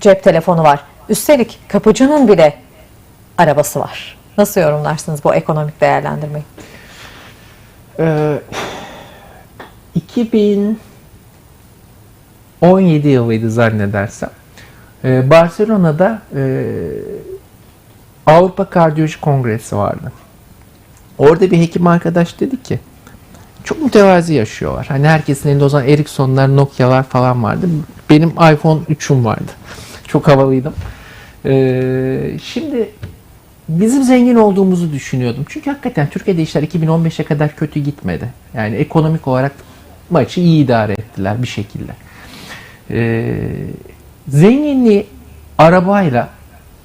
cep telefonu var. Üstelik kapıcının bile arabası var. Nasıl yorumlarsınız bu ekonomik değerlendirmeyi? Ee, 2017 yılıydı zannedersem. Ee, Barcelona'da e, Avrupa Kardiyoloji Kongresi vardı. Orada bir hekim arkadaş dedi ki çok mütevazi yaşıyorlar. Hani herkesin elinde o zaman Ericsson'lar, Nokia'lar falan vardı. Benim iPhone 3'üm vardı. Çok havalıydım. Ee, şimdi bizim zengin olduğumuzu düşünüyordum. Çünkü hakikaten Türkiye'de işler 2015'e kadar kötü gitmedi. Yani ekonomik olarak maçı iyi idare ettiler bir şekilde. Ee, zenginliği arabayla,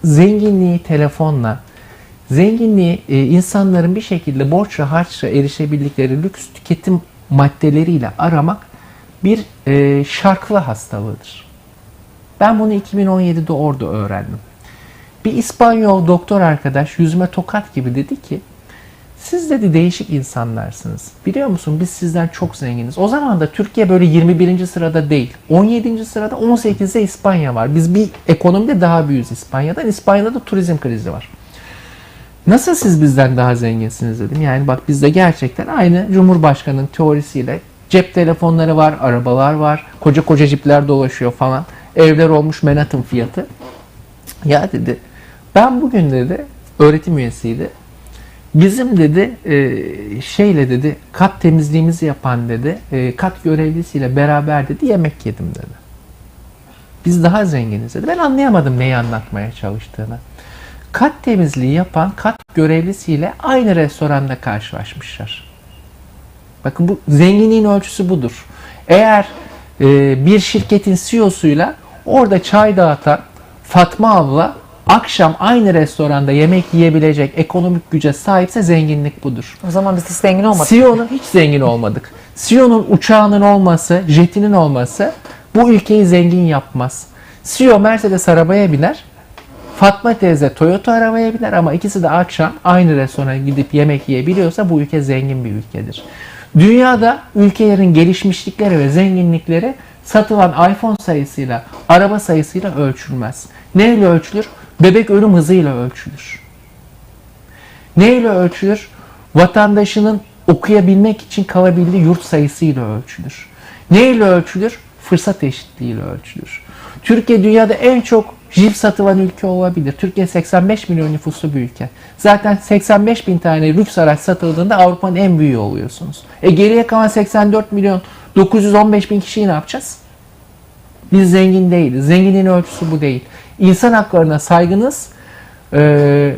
zenginliği telefonla, zenginliği e, insanların bir şekilde borçla harçla erişebildikleri lüks tüketim maddeleriyle aramak bir e, şarklı hastalığıdır. Ben bunu 2017'de orada öğrendim. Bir İspanyol doktor arkadaş yüzüme tokat gibi dedi ki siz dedi değişik insanlarsınız. Biliyor musun biz sizden çok zenginiz. O zaman da Türkiye böyle 21. sırada değil. 17. sırada 18'de İspanya var. Biz bir ekonomide daha büyüğüz İspanya'dan. İspanya'da da turizm krizi var. Nasıl siz bizden daha zenginsiniz dedim. Yani bak bizde gerçekten aynı Cumhurbaşkanı'nın teorisiyle cep telefonları var, arabalar var, koca koca cipler dolaşıyor falan. Evler olmuş Manhattan fiyatı. Ya dedi ben bugün dedi öğretim üyesiydi. Bizim dedi e, şeyle dedi kat temizliğimizi yapan dedi e, kat görevlisiyle beraber dedi yemek yedim dedi. Biz daha zenginiz dedi. Ben anlayamadım neyi anlatmaya çalıştığını. Kat temizliği yapan kat görevlisiyle aynı restoranda karşılaşmışlar. Bakın bu zenginliğin ölçüsü budur. Eğer e, bir şirketin CEO'suyla orada çay dağıtan Fatma abla akşam aynı restoranda yemek yiyebilecek ekonomik güce sahipse zenginlik budur. O zaman biz hiç zengin olmadık. CEO'nun hiç zengin olmadık. CEO'nun uçağının olması, jetinin olması bu ülkeyi zengin yapmaz. CEO Mercedes arabaya biner, Fatma teyze Toyota arabaya biner ama ikisi de akşam aynı restorana gidip yemek yiyebiliyorsa bu ülke zengin bir ülkedir. Dünyada ülkelerin gelişmişlikleri ve zenginlikleri satılan iPhone sayısıyla, araba sayısıyla ölçülmez. Neyle ölçülür? Bebek ölüm hızıyla ölçülür. Neyle ölçülür? Vatandaşının okuyabilmek için kalabildiği yurt sayısıyla ölçülür. Neyle ölçülür? Fırsat eşitliğiyle ölçülür. Türkiye dünyada en çok jip satılan ülke olabilir. Türkiye 85 milyon nüfuslu bir ülke. Zaten 85 bin tane lüks araç satıldığında Avrupa'nın en büyüğü oluyorsunuz. E geriye kalan 84 milyon 915 bin kişiyi ne yapacağız? Biz zengin değiliz. Zenginliğin ölçüsü bu değil. İnsan haklarına saygınız, e,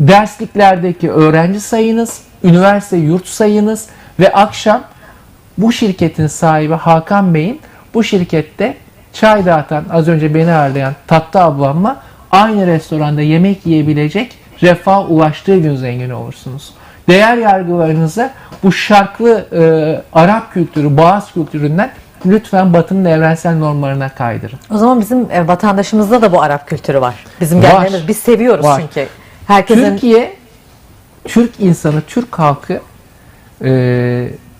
dersliklerdeki öğrenci sayınız, üniversite yurt sayınız ve akşam bu şirketin sahibi Hakan Bey'in bu şirkette çay dağıtan, az önce beni ağırlayan tatlı ablamla aynı restoranda yemek yiyebilecek refah ulaştığı gün zengin olursunuz. Değer yargılarınızı bu şarklı e, Arap kültürü, Boğaz kültüründen lütfen Batı'nın evrensel normlarına kaydırın. O zaman bizim e, vatandaşımızda da bu Arap kültürü var. Bizim genlerimiz biz seviyoruz Var. çünkü. Herkesin Türkiye, Türk insanı, Türk halkı e,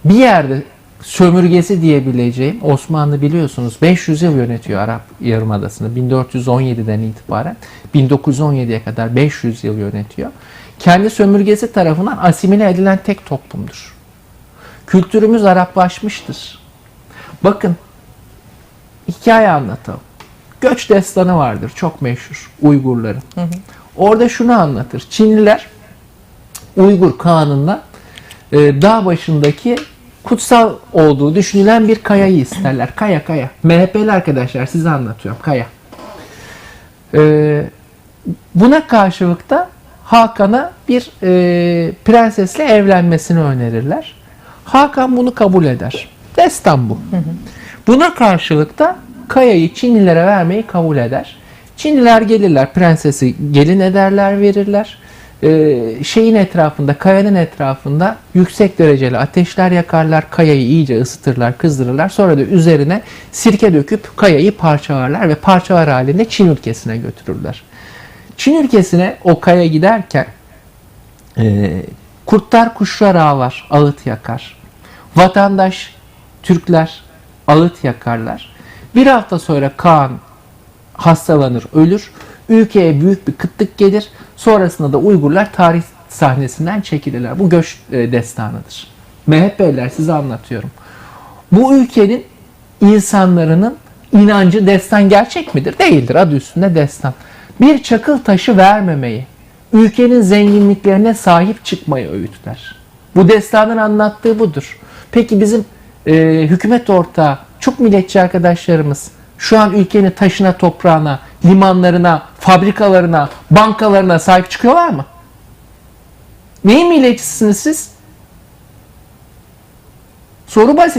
bir yerde sömürgesi diyebileceğim Osmanlı biliyorsunuz 500 yıl yönetiyor Arap Yarımadası'nı 1417'den itibaren 1917'ye kadar 500 yıl yönetiyor. Kendi sömürgesi tarafından asimile edilen tek toplumdur. Kültürümüz Araplaşmıştır. Bakın hikaye anlatalım. Göç destanı vardır çok meşhur Uygurların. Orada şunu anlatır. Çinliler Uygur kanunla e, dağ başındaki kutsal olduğu düşünülen bir kayayı isterler. Kaya kaya. MHP'li arkadaşlar size anlatıyorum. Kaya. E, buna karşılık da Hakan'a bir e, prensesle evlenmesini önerirler. Hakan bunu kabul eder. Destan bu. Buna karşılık da Kaya'yı Çinlilere vermeyi kabul eder. Çinliler gelirler, prensesi gelin ederler, verirler. Ee, şeyin etrafında, kayanın etrafında yüksek dereceli ateşler yakarlar, kayayı iyice ısıtırlar, kızdırırlar. Sonra da üzerine sirke döküp kayayı parçalarlar ve parçalar halinde Çin ülkesine götürürler. Çin ülkesine o kaya giderken e, kurtlar kuşlar ağlar, ağıt yakar. Vatandaş, Türkler ağıt yakarlar. Bir hafta sonra Kaan hastalanır, ölür. Ülkeye büyük bir kıtlık gelir. Sonrasında da Uygurlar tarih sahnesinden çekilirler. Bu göç e, destanıdır. MHP'liler size anlatıyorum. Bu ülkenin insanların inancı destan gerçek midir? Değildir. Adı üstünde destan. Bir çakıl taşı vermemeyi, ülkenin zenginliklerine sahip çıkmayı öğütler. Bu destanın anlattığı budur. Peki bizim e, hükümet ortağı, çok milliyetçi arkadaşlarımız şu an ülkenin taşına, toprağına, limanlarına, fabrikalarına, bankalarına sahip çıkıyorlar mı? Neyin milliyetçisiniz siz? Soru basit.